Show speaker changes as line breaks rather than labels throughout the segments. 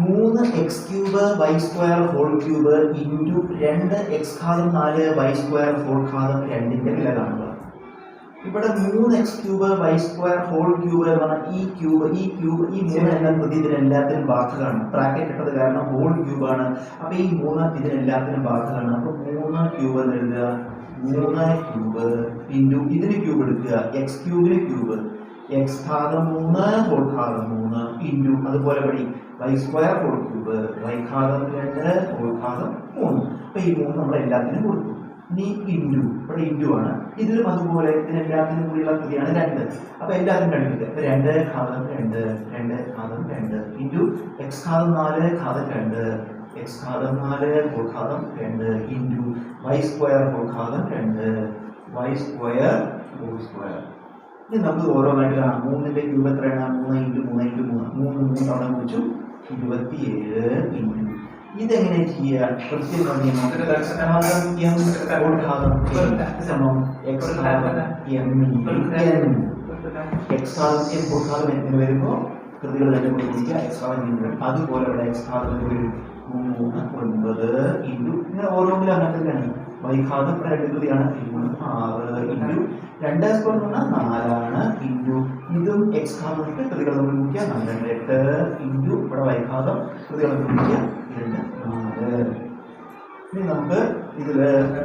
മൂന്ന് x cube y square whole cube into രണ്ട് x ഘാതം നാല് വൈ സ്ക്വയർ ഹോൾ ഘാതം രണ്ടിന്റെ വില കാണുക. ഇവിടെ മൂന്ന് x cube y square whole cube എന്ന് പറഞ്ഞാൽ ഈ ക്യൂബ് ഈ ക്യൂബ് ഈ മൂന്ന് എന്ന പ്രതി ഇതിനെല്ലാത്തിനും ബാധകമാണ്. ബ്രാക്കറ്റ് ഇട്ടത് കാരണം ഹോൾ ക്യൂബാണ് ആണ്. അപ്പൊ ഈ മൂന്ന് ഇതിനെല്ലാത്തിനും ബാധകമാണ്. അപ്പോൾ മൂന്ന് ക്യൂബ് എന്ന് എഴുതുക. മൂന്ന് ക്യൂബ് ഇന്റു ഇതിന് ക്യൂബ് എടുക്കുക. എക്സ് ക്യൂബിന് ക്യൂബ് എക്സ് ഘാതം മൂന്ന് ഹോൾ ഘാതം മൂന്ന് ഇന്റു അതുപോലെ വഴി y square whole cube y ഘാതം രണ്ട് ഹോൾ ഘാതം മൂന്ന്. അപ്പൊ ഈ മൂന്ന് നമ്മൾ എല്ലാത്തിനും കൊടുത്തു. നീ ഇന്റു ഇവിടെ ഇന്റു ആണ്. ഇതിലും അതുപോലെ ഇതിനെല്ലാത്തിനും കൂടിയുള്ള കൃതിയാണ് രണ്ട്. അപ്പൊ എല്ലാത്തിനും കണ്ടിട്ട് അപ്പൊ രണ്ട് ഘാതം രണ്ട് രണ്ട് ഘാതം രണ്ട്. ഇന്റു എക്സ് ഘാതം നാല് ഘാതം രണ്ട്. എക്സ് ഘാതം നാല് ഹോൾ ഘാതം രണ്ട്. ഇന്റു വൈ സ്ക്വയർ ഹോൾ ഘാതം രണ്ട്. വൈ സ്ക്വയർ ഹോൾ സ്ക്വയർ ഇനി നമുക്ക് ഓരോന്നായിട്ട് കാണാം മൂന്നിന്റെ ക്യൂബ് എത്രയാണ്? മൂന്ന് ഇന്റു മൂന്ന് ഇന്റു മൂന്ന്. മൂന്ന് മൂന്ന് തവണ കുറിച്ചു ഇരുപത്തിയേഴ് ഇന്റു. ഇതെങ്ങനെ ചെയ്യുക എന്ന് വരുമ്പോൾ കൃതികൾ തന്നെ കൊടുത്തിരിക്കുക. അതുപോലെ ഇവിടെ എക്സാം വരും? മൂന്ന് ഒൻപത് ഇന്റു. ഇങ്ങനെ ഓരോന്നിലും അങ്ങനെ തന്നെയാണ്. രണ്ട് കൃതിയാണ്. ആറ്. രണ്ട് സ്ക്വയർ എന്ന് പറഞ്ഞാൽ നാലാണ് ഇന്റു ഇതും എക്സ് കൃതികൾ തമ്മിൽ കൂട്ടിയ നാല്. രണ്ട് എട്ട് ഇന്റു ഇവിടെ വൈഭാഗം തമ്മിൽ കൂട്ടിയ രണ്ട് നാല്. ഇനി നമുക്ക് ഇതിൽ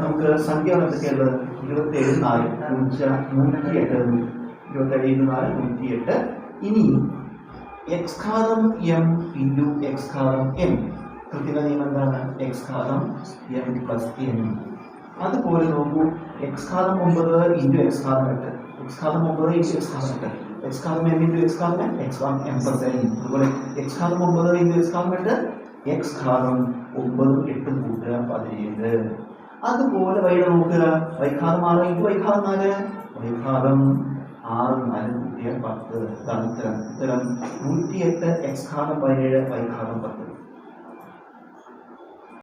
നമുക്ക് സംഖ്യകൾ എന്തൊക്കെയുള്ളത് ഇരുപത്തേഴ് നാല്. നൂറ്റി നൂറ്റി എട്ട്. ഇരുപത്തേഴ് നാല് നൂറ്റി എട്ട്. ഇനി എക്സ് ഘാതം എം ഇന്റു എക്സ് ഘാതം എം കൃത്യത നിയമം എന്താണ്? എക്സ് ഘാതം എം പ്ലസ് എം അതുപോലെ നോക്കൂ എക്സ് ഘാതം ഒമ്പത് ഇന്റു എക്സ് ഘാതം എട്ട് എക്സ് ഘാതം ഒമ്പത് ഇന്റു എക്സ് ഘാതം എട്ട് എക്സ് ഘാതം M into X ഘാതം x one m plus n അതുപോലെ എക്സ് ഘാതം ഒമ്പത് ഇന്റു എക്സ് ഘാതം എട്ട് എക്സ് ഘാതം ഒമ്പതും എട്ടും കൂട്ടുക പതിനേഴ് അതുപോലെ വൈകിട്ട് നോക്കുക വൈഘാതം ആറ് ഇന്റു വൈഘാതം നാല് വൈഘാതം ആറ് നാല് കൂട്ടിയ പത്ത് ഇതാണ് ഉത്തരം ഉത്തരം നൂറ്റിയെട്ട് എക്സ് ഘാതം പതിനേഴ് വൈഘാതം പത്ത്